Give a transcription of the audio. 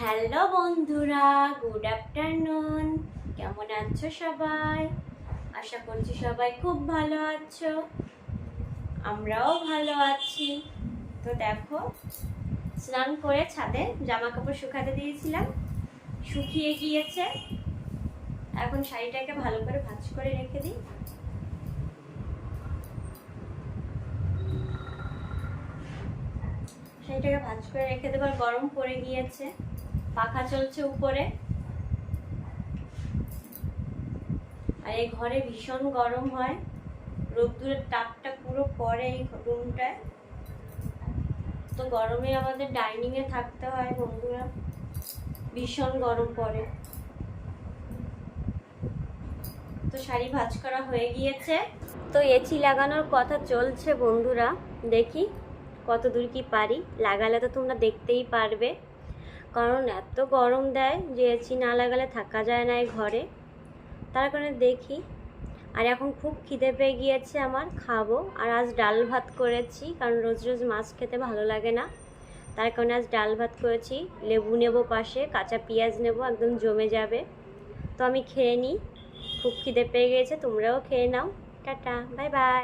Hello বন্ধুরা good afternoon কেমন আছো সবাই? আশা করছি সবাই খুব ভালো আছো। আমরাও ভালো আছি। তো দেখো, স্নান করে ছাদে জামা কাপড় শুকাতে দিয়েছিলাম। শুকিয়ে গিয়েছে। এখন শাড়িটাকে ভালো করে ভাঁজ করে রেখে দিই। শাড়িটাকে ভাঁজ করে রেখে দেবার গরম পড়ে গিয়েছে। পাখা চলছে উপরে। আর এই ঘরে ভীষণ গরম হয়। রোদ্দুরের তাপটা পুরো পড়ে এই রুমটায়। তো গরমে আমাদের ডাইনিংয়ে থাকতে হয় বন্ধুরা। ভীষণ গরম পড়ে। তো শাড়ি ভাঁজ করা হয়ে গিয়েছে। তো এসি লাগানোর কথা চলছে বন্ধুরা। দেখি কত দূর কি পারি। লাগালে তো তোমরা দেখতেই পারবে। কারণ এত গরম দেয় যে এসি না লাগালে থাকা যায় না এই ঘরে। তার কারণে দেখি, আর এখন খুব খিদে পেয়ে গিয়েছে আমার, খাব। আর আজ ডাল ভাত করেছি, কারণ রোজ রোজ মাছ খেতে ভালো লাগে না। তার কারণে আজ ডাল ভাত করেছি, লেবু নেব পাশে, কাঁচা পেঁয়াজ নেব, একদম জমে যাবে। তো আমি খেয়ে নিই, খুব খিদে পেয়ে গিয়েছে, তোমরাও খেয়ে নাও। Tata, bye bye.